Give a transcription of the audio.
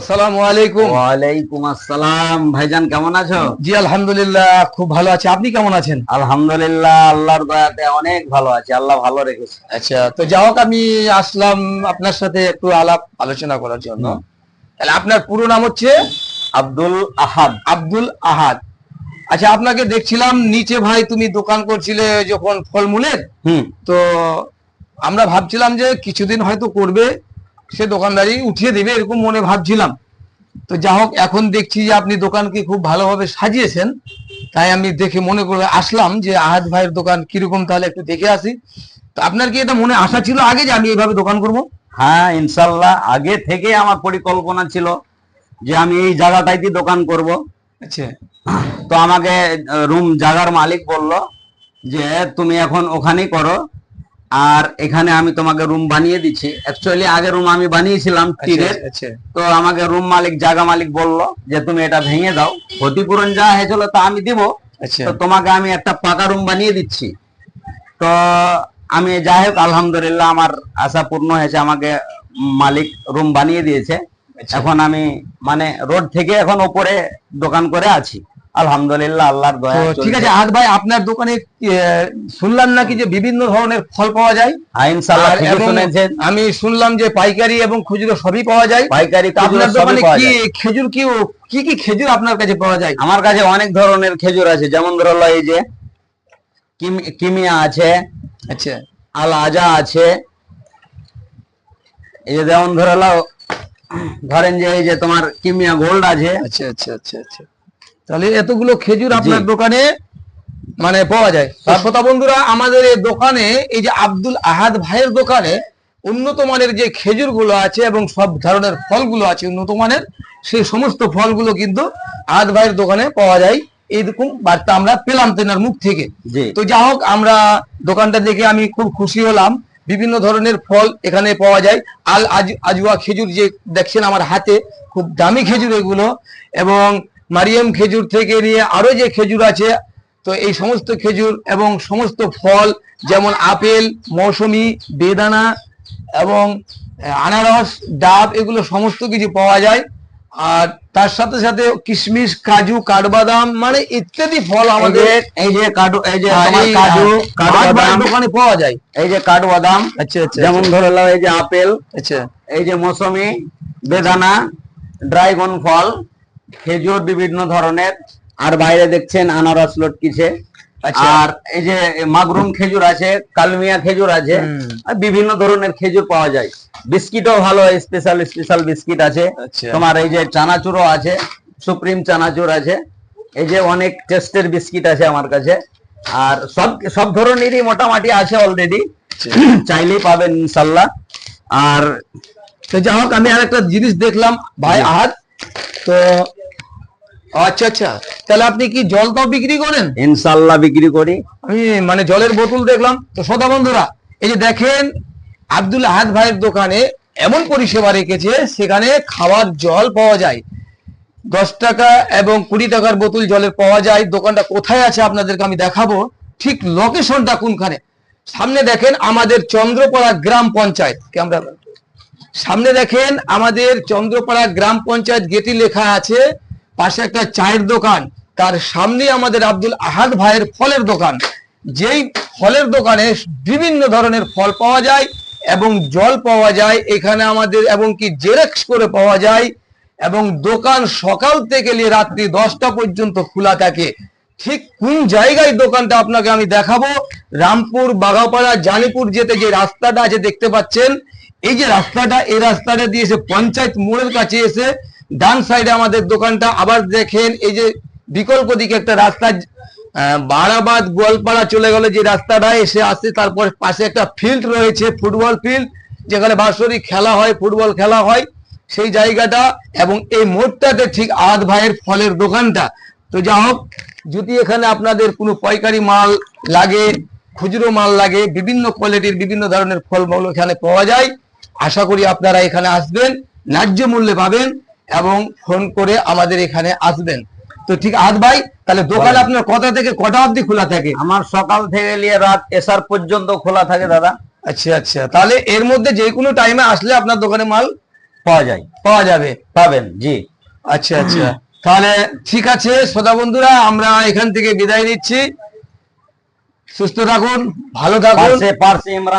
আসসালামু আলাইকুম। ওয়ালাইকুম আসসালাম। ভাইজান কেমন আছো? জি আলহামদুলিল্লাহ খুব ভালো আছি। আপনি কেমন আছেন? আলহামদুলিল্লাহ আল্লাহর দয়াতে অনেক ভালো আছি। আল্লাহ ভালো রেখেছে। আচ্ছা তো যাই হোক আমি আসলাম আপনার সাথে একটু আলাপ আলোচনা করার জন্য। তাহলে আপনার পুরো নাম হচ্ছে? আব্দুল আহাদ। আব্দুল আহাদ। আচ্ছা আপনাকে দেখছিলাম নিচে ভাই তুমি দোকান করছিলে যখন ফলমূলের। হুম। তো আমরা ভাবছিলাম যে কিছুদিন হয়তো করবে। সে দোকানদারি উঠিয়ে দেবে এরকম মনে ভাবছিলাম। তো যা হোক এখন দেখছি যে আপনি দোকানকে খুব ভালোভাবে সাজিয়েছেন। তাই আমি দেখে মনে করে আসলাম যে আহাদ ভাইয়ের দোকান কীরকম তাহলে একটু দেখে আসি। তো আপনার কি এটা মনে আশা ছিল আগে যে আমি এইভাবে দোকান করব? হ্যাঁ ইনশাল্লাহ আগে থেকে আমার পরিকল্পনা ছিল যে আমি এই জায়গাটাইতে দোকান করব। আচ্ছা। তো আমাকে রুম জায়গার মালিক বলল যে তুমি এখন ওখানেই করো। আর এখানে আমি তোমাকে রুম বানিয়ে দিচ্ছি। অ্যাকচুয়ালি আগে রুম আমি বানিয়েছিলাম তীরের। আচ্ছা তো আমাকে রুম মালিক জায়গা মালিক বলল যে তুমি এটা ভেঙে দাও। ক্ষতিপূরণ যা হয়েছিল তা আমি দিব। আচ্ছা। তো তোমাকে আমি একটা পাকা রুম বানিয়ে দিচ্ছি। তো আমি যাই হোক আলহামদুলিল্লাহ আমার আশা পূর্ণ হয়েছে আমাকে মালিক রুম বানিয়ে দিয়েছে। আচ্ছা। এখন আমি মানে রোড থেকে এখন ওপরে দোকান করে আছি। আলহামদুলিল্লাহ আল্লাহর দয়া ঠিক আছে আহাদ ভাই আপনার দোকানে শুনলাম নাকি যে বিভিন্ন ধরনের ফল পাওয়া যায়? হ্যাঁ ইনশাআল্লাহ শুনেছেন। আমি শুনলাম যে পাইকারি এবং খুচরো সবই পাওয়া যায়। পাইকারি আপনার দোকানে কি খেজুর কি কি কি খেজুর আপনার কাছে পাওয়া যায়? আমার কাছে অনেক ধরনের খেজুর আছে যেমন ধরো এই যে কিমি- কিমিয়া আছে আচ্ছা। আল আজা আছে এই যে যেমন ধরে ধরেন যে এই যে তোমার কিমিয়া গোল্ড আছে। আচ্ছা আচ্ছা আচ্ছা আচ্ছা। তাহলে এতগুলো খেজুর আপনার দোকানে মানে পাওয়া যায়। তারপর তা বন্ধুরা আমাদের এই দোকানে এই যে আব্দুল আহাদ ভাইয়ের দোকানে উন্নত মানের যে খেজুরগুলো আছে এবং সব ধরনের ফলগুলো আছে উন্নত মানের সেই সমস্ত ফলগুলো কিন্তু আহাদ ভাইয়ের দোকানে পাওয়া যায়। এইরকম বার্তা আমরা পেলাম তেনার মুখ থেকে। তো যা হোক আমরা দোকানটা দেখে আমি খুব খুশি হলাম। বিভিন্ন ধরনের ফল এখানে পাওয়া যায়। আল আজ- আজুয়া খেজুর যে দেখছেন আমার হাতে খুব দামি খেজুর এগুলো। এবং মারিয়াম খেজুর থেকে নিয়ে আরও যে খেজুর আছে তো এই সমস্ত খেজুর এবং সমস্ত ফল যেমন আপেল মৌসুমি বেদানা এবং আনারস ডাব এগুলো সমস্ত কিছু পাওয়া যায়। আর তার সাথে সাথে কিশমিশ কাজু কাঠবাদাম মানে ইত্যাদি ফল আমাদের এই যে কাজু এই যে এই, কাজু কাঠবাদাম দোকানে পাওয়া যায়। এই যে কাঠবাদাম আচ্ছা আচ্ছা। যেমন ধরে নাও এই যে আপেল আচ্ছা। এই যে মৌসুমি বেদানা ড্রাগন ফল খেজুর বিভিন্ন ধরনের। আর বাইরে দেখছেন আনারস লটকিছে। আচ্ছা। আর এই যে মাগরুম খেজুর আছে কালমিয়া খেজুর আছে বিভিন্ন ধরনের খেজুর পাওয়া যায়। বিস্কিটও ভালো স্পেশাল স্পেশাল বিস্কিট আছে। আচ্ছা। তোমার এই যে চানাচুরও আছে সুপ্রিম চানাচুর আছে। এই যে অনেক টেস্টের বিস্কিট আছে আমার কাছে। আর সব সব ধরনেরই মোটামুটি আছে অলরেডি চাইলেই পাবেন ইনশাল্লাহ আর তো যাই হোক আমি আর একটা জিনিস দেখলাম। ভাই জি। আহাদ তো আচ্ছা আচ্ছা। তাহলে আপনি কি জলটাও বিক্রি করেন? ইনশাল্লাহ বিক্রি করি। আমি মানে জলের বোতল দেখলাম। তো শ্রোতা বন্ধুরা এই যে দেখেন আব্দুল আহাদ ভাইয়ের দোকানে এমন পরিষেবা রেখেছে সেখানে খাওয়ার জল পাওয়া যায়। দশ টাকা এবং কুড়ি টাকার বোতল জলের পাওয়া যায়। দোকানটা কোথায় আছে আপনাদেরকে আমি দেখাবো। ঠিক লোকেশনটা কোনখানে? সামনে দেখেন আমাদের চন্দ্রপাড়া গ্রাম পঞ্চায়েত। আমরা সামনে দেখেন আমাদের চন্দ্রপাড়া গ্রাম পঞ্চায়েত গেটি লেখা আছে পাশে একটা চায়ের দোকান, তার সামনে আমাদের আব্দুল আহাদ ভাইয়ের ফলের দোকান। যেই ফলের দোকানে বিভিন্ন ধরনের ফল পাওয়া যায় এবং জল পাওয়া যায়, এখানে আমাদের এবং কি জেরক্স করে পাওয়া যায় এবং দোকান সকাল থেকে নিয়ে রাত্রি দশটা পর্যন্ত খোলা থাকে। ঠিক কোন জায়গায় দোকানটা আপনাকে আমি দেখাবো? রামপুর বাগাপাড়া জানিপুর যেতে যে রাস্তাটা আছে, দেখতে পাচ্ছেন? এই যে রাস্তাটা, এই রাস্তাটা দিয়ে এসে পঞ্চায়েত মোড়ের কাছে এসে ডান সাইডে আমাদের দোকানটা, আবার দেখেন এই যে বিকল্প দিকে একটা রাস্তা বারাবাদ গোয়ালপাড়া চলে গেল যে রাস্তাটা, এসে আসছে তারপর পাশে একটা ফিল্ড রয়েছে ফুটবল ফিল্ড যেখানে বাৎসরিক খেলা হয় ফুটবল খেলা হয়, সেই জায়গাটা এবং এই মোড়টাতে ঠিক আদ ভাইয়ের ফলের দোকানটা। তো যা হোক, যদি এখানে আপনাদের কোনো পাইকারি মাল লাগে, খুচরো মাল লাগে, বিভিন্ন কোয়ালিটির বিভিন্ন ধরনের ফলমূল এখানে পাওয়া যায়, আশা করি আপনারা এখানে আসবেন, ন্যায্য মূল্যে পাবেন। এবং ফোন করে আমাদের এখানে আসবেন। তো ঠিক আদ ভাই তাহলে দোকান আপনার কটা থেকে কটা অবধি খোলা থাকে? আমার সকাল থেকে নিয়ে রাত এসার পর্যন্ত খোলা থাকে দাদা। আচ্ছা আচ্ছা। তাহলে এর মধ্যে যে কোনো টাইমে আসলে আপনার দোকানে মাল পাওয়া যায়। পাওয়া যাবে। পাবেন জি। আচ্ছা আচ্ছা। তাহলে ঠিক আছে শ্রোতা বন্ধুরা আমরা এখান থেকে বিদায় নিচ্ছি। সুস্থ থাকুন ভালো থাকুন। পার্সে পার্সে ইমরান